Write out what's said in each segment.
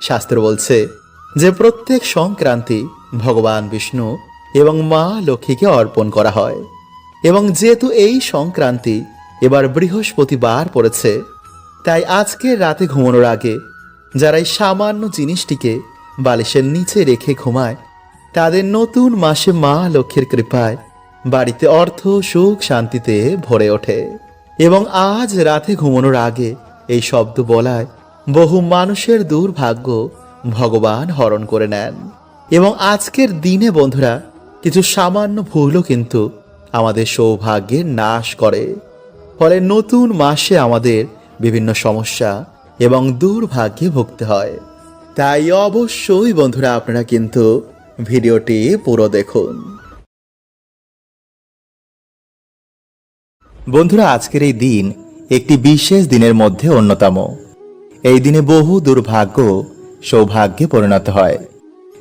শাস্ত্র বলছে যে প্রত্যেক সংক্রান্তি ভগবান বিষ্ণু এবং মা লক্ষ্মীকে অর্পণ করা হয়। এবং যেহেতু এই সংক্রান্তি এবার বৃহস্পতিবার পড়েছে, তাই আজকের রাতে ঘুমানোর আগে যারা এই সামান্য জিনিসটিকে বালিশের নিচে রেখে ঘুমায়, তাদের নতুন মাসে মা লক্ষ্মীর কৃপায় বাড়িতে অর্থ, সুখ, শান্তিতে ভরে ওঠে। এবং আজ রাতে ঘুমানোর আগে এই শব্দ বলায় বহু মানুষের দুর্ভাগ্য ভগবান হরণ করে নেন। এবং আজকের দিনে, বন্ধুরা, কিছু সামান্য ভুলও কিন্তু আমাদের সৌভাগ্যের নাশ করে। ফলে নতুন মাসে আমাদের বিভিন্ন সমস্যা এবং দুর্ভাগ্যে ভুগতে হয়। তাই অবশ্যই, বন্ধুরা, আপনারা কিন্তু ভিডিওটি পুরো দেখুন। বন্ধুরা, আজকের এই দিন একটি বিশেষ দিনের মধ্যে অন্যতম। এই দিনে বহু দুর্ভাগ্য সৌভাগ্যে পরিণত হয়।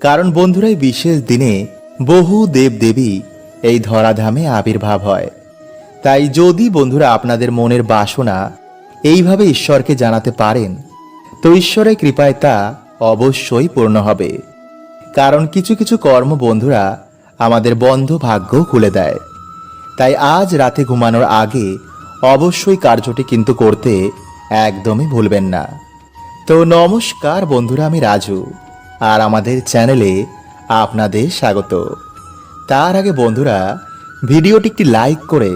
কারণ বন্ধুরাই বিশেষ দিনে বহু দেবদেবী এই ধরাধামে আবির্ভাব হয়। তাই যদি বন্ধুরা আপনাদের মনের বাসনা এইভাবে ঈশ্বরকে জানাতে পারেন, তো ঈশ্বরের কৃপায় তা অবশ্যই পূর্ণ হবে। কারণ কিছু কিছু কর্ম বন্ধুরা আমাদের বন্ধ ভাগ্য খুলে দেয়। তাই আজ রাতে ঘুমানোর আগে অবশ্যই কার্যটি কিন্তু করতে একদমই ভুলবেন না। তো নমস্কার বন্ধুরা, আমি রাজু আর আমাদের চ্যানেলে আপনাদের স্বাগত। তার আগে বন্ধুরা, ভিডিওটি একটি লাইক করে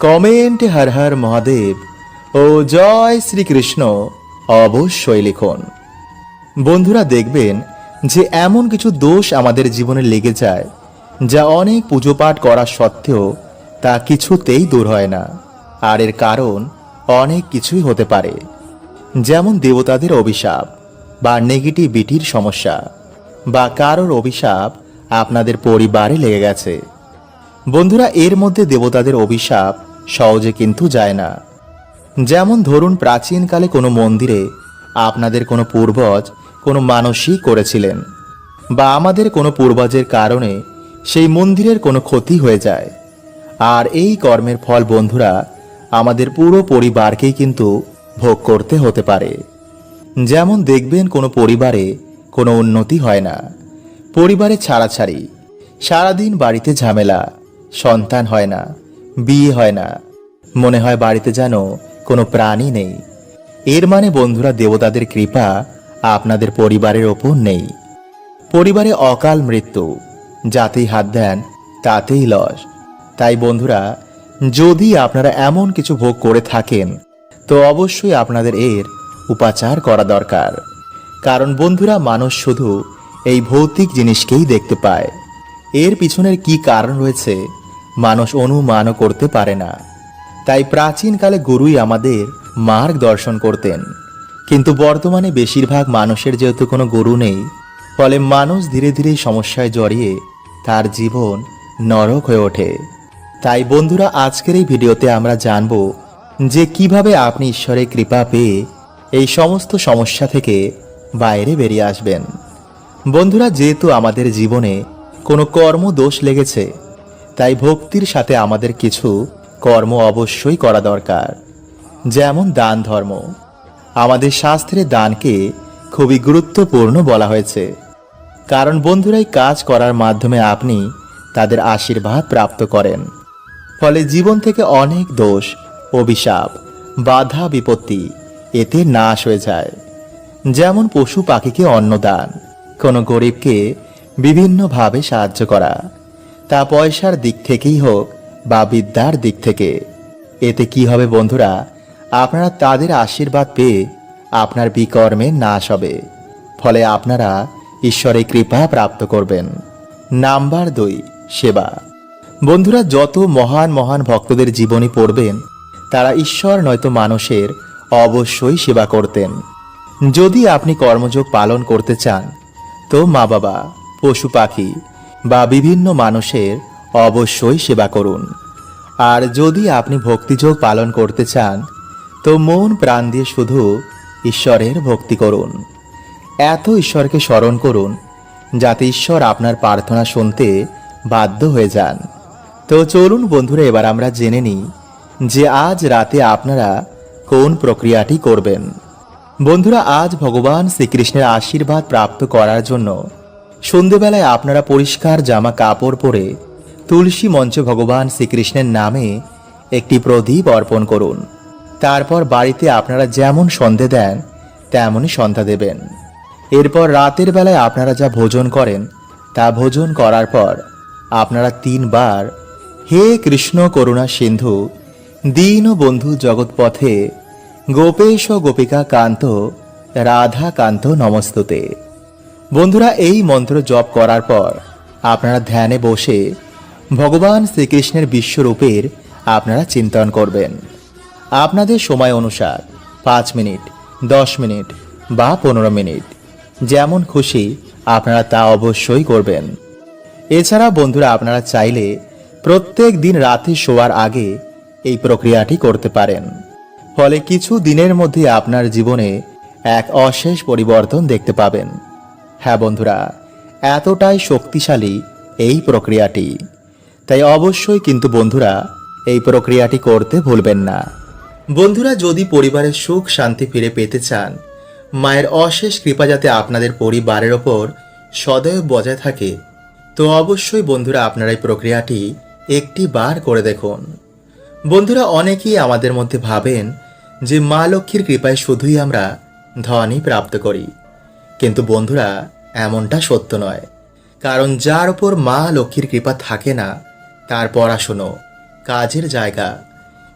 কমেন্ট হর হর মহাদেব ও জয় শ্রীকৃষ্ণ অবশ্যই লিখুন। বন্ধুরা, দেখবেন যে এমন কিছু দোষ আমাদের জীবনে লেগে যায় যা অনেক পুজো পাঠ করা সত্ত্বেও তা কিছুতেই দূর হয় না। আর এর কারণ অনেক কিছুই হতে পারে। যেমন দেবতাদের অভিশাপ বা নেগেটিভিটির সমস্যা বা কারোর অভিশাপ আপনাদের পরিবারে লেগে গেছে। বন্ধুরা, এর মধ্যে দেবতাদের অভিশাপ সহজে কিন্তু যায় না। যেমন ধরুন, প্রাচীনকালে কোনো মন্দিরে আপনাদের কোনো পূর্বজ কোনো মানসই করেছিলেন বা আমাদের কোনো পূর্বজের কারণে সেই মন্দিরের কোনো ক্ষতি হয়ে যায়। আর এই কর্মের ফল বন্ধুরা আমাদের পুরো পরিবারকেই কিন্তু ভোগ করতে হতে পারে। যেমন দেখবেন কোনো পরিবারে কোনো উন্নতি হয় না। পরিবারে ছাড়াছাড়ি, সারাদিন বাড়িতে ঝামেলা, সন্তান হয় না, বিয়ে হয় না, মনে হয় বাড়িতে যেন কোনো প্রাণী নেই। এর মানে বন্ধুরা, দেবতাদের কৃপা আপনাদের পরিবারের ওপর নেই। পরিবারে অকাল মৃত্যু, যাতেই হাত দেন, তাতেই লস। তাই বন্ধুরা যদি আপনারা এমন কিছু ভোগ করে থাকেন, তো অবশ্যই আপনাদের এর উপাচার করা দরকার। কারণ বন্ধুরা, মানুষ শুধু এই ভৌতিক জিনিসকেই দেখতে পায়। এর পিছনের কি কারণ রয়েছে, মানুষ অনুমানও করতে পারে না। তাই প্রাচীনকালে গুরুই আমাদের মার্গ দর্শন করতেন। কিন্তু বর্তমানে বেশিরভাগ মানুষের যেহেতু কোনো গুরু নেই, ফলে মানুষ ধীরে ধীরে সমস্যায় জড়িয়ে তার জীবন নরক হয়ে ওঠে। তাই বন্ধুরা, আজকের এই ভিডিওতে আমরা জানব যে কীভাবে আপনি ঈশ্বরের কৃপা পেয়ে এই সমস্ত সমস্যা থেকে বাইরে বেরিয়ে আসবেন। বন্ধুরা, যেহেতু আমাদের জীবনে কোনো কর্ম দোষ লেগেছে, তাই ভক্তির সাথে আমাদের কিছু কর্ম অবশ্যই করা দরকার। যেমন দান ধর্ম। আমাদের শাস্ত্রে দানকে খুবই গুরুত্বপূর্ণ বলা হয়েছে। কারণ বন্ধুরাই কাজ করার মাধ্যমে আপনি তাদের আশীর্বাদ প্রাপ্ত করেন। ফলে জীবন থেকে অনেক দোষ, অভিশাপ, বাধা, বিপত্তি এতে নাশ হয়ে যায়। যেমন পশু পাখিকে অন্নদান, কোনো গরিবকে বিভিন্নভাবে সাহায্য করা, তা পয়সার দিক থেকেই হোক বা বিদ্যার দিক থেকে। এতে কি হবে বন্ধুরা? আপনারা তাদের আশীর্বাদ পেয়ে আপনার বিকর্মে নাশ হবে। ফলে আপনারা ঈশ্বরের কৃপা প্রাপ্ত করবেন। নাম্বার দুই, সেবা। বন্ধুরা, যত মহান মহান ভক্তদের জীবনী পড়বেন, তারা ঈশ্বর নয়তো মানুষের অবশ্যই সেবা করতেন। যদি আপনি কর্মযোগ পালন করতে চান, তো মা বাবা, পশু পাখি বা বিভিন্ন মানুষের অবশ্যই সেবা করুন। আর যদি আপনি ভক্তিযোগ পালন করতে চান, তো মন প্রাণ দিয়ে শুধু ঈশ্বরের ভক্তি করুন। এত ঈশ্বরকে স্মরণ করুন, যাতে ঈশ্বর আপনার প্রার্থনা শুনতে বাধ্য হয়ে যান। তো চলুন বন্ধুরা, এবার আমরা জেনে নিই যে আজ রাতে আপনারা কোন প্রক্রিয়াটি করবেন। বন্ধুরা, আজ ভগবান শ্রীকৃষ্ণের আশীর্বাদ প্রাপ্ত করার জন্য সন্ধেবেলায় আপনারা পরিষ্কার জামা কাপড় পরে তুলসী মঞ্চে ভগবান শ্রীকৃষ্ণের নামে একটি প্রদীপ অর্পণ করুন। তারপর বাড়িতে আপনারা যেমন সন্ধে দেন, তেমনই সন্ধ্যা দেবেন। এরপর রাতের বেলায় আপনারা যা ভোজন করেন, তা ভোজন করার পর আপনারা তিনবার হে কৃষ্ণ করুণা সিন্ধু, দীন বন্ধু জগৎপথে, গোপেশ গোপিকা কান্ত, রাধা কান্ত নমস্তুতে। বন্ধুরা, এই মন্ত্র জপ করার পর আপনারা ধ্যানে বসে ভগবান শ্রীকৃষ্ণের বিশ্বরূপের আপনারা চিন্তন করবেন। আপনাদের সময় অনুসার পাঁচ মিনিট, দশ মিনিট বা পনেরো মিনিট, যেমন খুশি আপনারা তা অবশ্যই করবেন। এছাড়া বন্ধুরা, আপনারা চাইলে প্রত্যেক দিন রাতে শোয়ার আগে এই প্রক্রিয়াটি করতে পারেন। ফলে কিছু দিনের মধ্যে আপনার জীবনে এক অশেষ পরিবর্তন দেখতে পাবেন। হ্যাঁ বন্ধুরা, এতটাই শক্তিশালী এই প্রক্রিয়াটি। তাই অবশ্যই কিন্তু বন্ধুরা, এই প্রক্রিয়াটি করতে ভুলবেন না। বন্ধুরা, যদি পরিবারের সুখ শান্তি ফিরে পেতে চান, মায়ের অশেষ কৃপা যাতে আপনাদের পরিবারের ওপর সদয় বজায় থাকে, তো অবশ্যই বন্ধুরা আপনারা এই প্রক্রিয়াটি একটি বার করে দেখুন। বন্ধুরা, অনেকেই আমাদের মধ্যে ভাবেন যে মা লক্ষ্মীর কৃপায় শুধুই আমরা ধনই প্রাপ্ত করি। কিন্তু বন্ধুরা, এমনটা সত্য নয়। কারণ যার ওপর মা লক্ষ্মীর কৃপা থাকে না, তার পড়াশুনো, কাজের জায়গা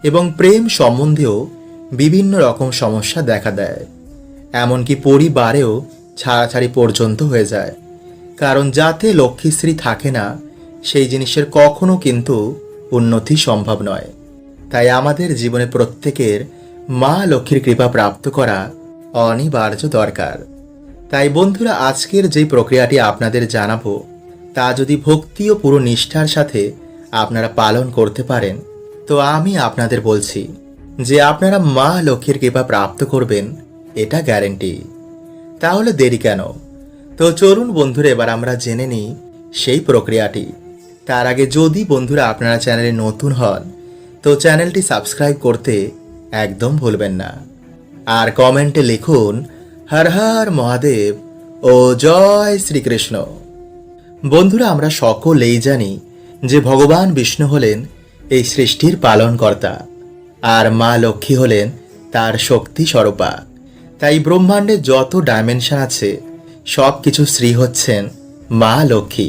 এবং প্রেম সম্বন্ধেও বিভিন্ন রকম সমস্যা দেখা দেয়। এমনকি পরিবারেও ছাড়াছাড়ি পর্যন্ত হয়ে যায়। কারণ যাতে লক্ষ্মীশ্রী থাকে না সেই জিনিসের কখনো কিন্তু উন্নতি সম্ভব নয়। তাই আমাদের জীবনে প্রত্যেকের মা লক্ষ্মীর কৃপা প্রাপ্ত করা অনিবার্য দরকার। তাই বন্ধুরা, আজকের যে প্রক্রিয়াটি আপনাদের জানাব, তা যদি ভক্তি ও পুরো নিষ্ঠার সাথে আপনারা পালন করতে পারেন, তো আমি আপনাদের বলছি যে আপনারা মা লক্ষ্মীর কৃপা প্রাপ্ত করবেন, এটা গ্যারেন্টি। তাহলে দেরি কেন? তো চলুন বন্ধুরা, এবার আমরা জেনে নিই সেই প্রক্রিয়াটি। তার আগে যদি বন্ধুরা আপনারা চ্যানেলে নতুন হন, তো চ্যানেলটি সাবস্ক্রাইব করতে একদম ভুলবেন না। আর কমেন্টে লিখুন, হর হর মহাদেব ও জয় শ্রীকৃষ্ণ। বন্ধুরা, আমরা সকলেই জানি যে ভগবান বিষ্ণু হলেন এই সৃষ্টির পালনকর্তা, আর মা লক্ষ্মী হলেন তার শক্তি স্বরূপা। তাই ব্রহ্মাণ্ডে যত ডাইমেনশন আছে সব কিছু শ্রী হচ্ছেন মা লক্ষ্মী।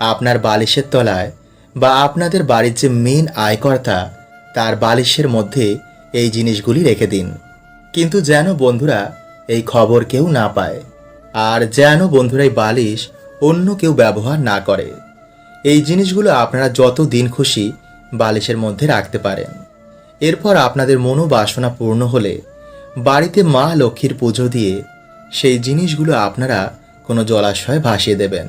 আপনার বালিশের তলায় বা আপনাদের বাড়ির যে মেন আয়কর্তা, তার বালিশের মধ্যে এই জিনিসগুলি রেখে দিন। কিন্তু যেন বন্ধুরা এই খবর কেউ না পায়, আর যেন বন্ধুরা এই বালিশ অন্য কেউ ব্যবহার না করে। এই জিনিসগুলো আপনারা যত দিন খুশি বালিশের মধ্যে রাখতে পারেন। এরপর আপনাদের মনোবাসনা পূর্ণ হলে বাড়িতে মা লক্ষ্মীর পুজো দিয়ে সেই জিনিসগুলো আপনারা কোনো জলাশয়ে ভাসিয়ে দেবেন।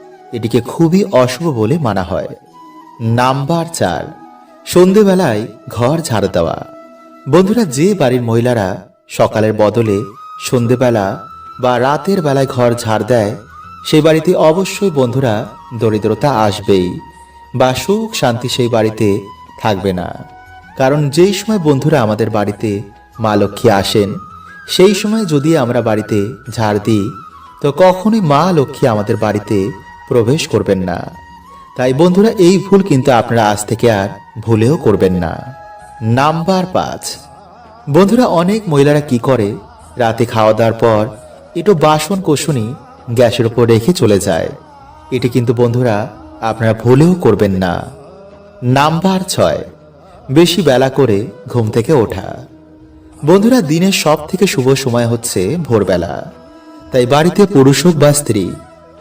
এটিকে খুবই অশুভ বলে মানা হয়। নাম্বার চার। সন্ধেবেলায় ঘর ঝাড়ু দেওয়া। বন্ধুরা, যে বাড়ির মহিলারা সকালের বদলে সন্ধেবেলা বা রাতের বেলায় ঘর ঝাড় দেয় সেই বাড়িতে অবশ্যই বন্ধুরা দরিদ্রতা আসবেই বা সুখ শান্তি সেই বাড়িতে থাকবে না। কারণ যেই সময় বন্ধুরা আমাদের বাড়িতে মা লক্ষ্মী আসেন, সেই সময় যদি আমরা বাড়িতে ঝাড় দিই, তো কখনোই মা লক্ষ্মী আমাদের বাড়িতে প্রবেশ করবেন না। তাই বন্ধুরা, এই ভুল কিন্তু আপনারা আজ থেকে আর ভুলেও করবেন না। নাম্বার পাঁচ। বন্ধুরা, অনেক মহিলারা কি করে? রাতে খাওয়া দাওয়ার পর একটু বাসন কোষণই গ্যাসের উপর রেখে চলে যায়। এটি কিন্তু বন্ধুরা, আপনারা ভুলেও করবেন না। নাম্বার ছয়। বেশি বেলা করে ঘুম থেকে ওঠা। বন্ধুরা, দিনের সব থেকে শুভ সময় হচ্ছে ভোরবেলা। তাই বাড়িতে পুরুষ হোক বা স্ত্রী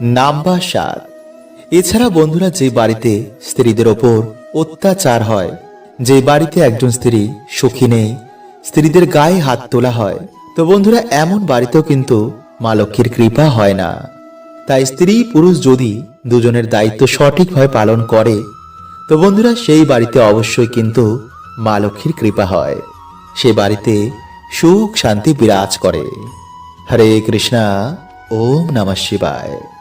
নাম্বার সাত। এছাড়া বন্ধুরা যে বাড়িতে স্ত্রীদের ওপর অত্যাচার হয়, যে বাড়িতে একজন স্ত্রী সুখী নেই, স্ত্রীদের গায়ে হাত তোলা হয়, তো বন্ধুরা এমন বাড়িতেও কিন্তু মা লক্ষ্মীর কৃপা হয় না। তাই স্ত্রী পুরুষ যদি দুজনের দায়িত্ব সঠিকভাবে পালন করে, তো বন্ধুরা সেই বাড়িতে অবশ্যই কিন্তু মা লক্ষ্মীর কৃপা হয়। সে বাড়িতে সুখ শান্তি বিরাজ করে। হরে কৃষ্ণা, ওম নমঃ শিবায়।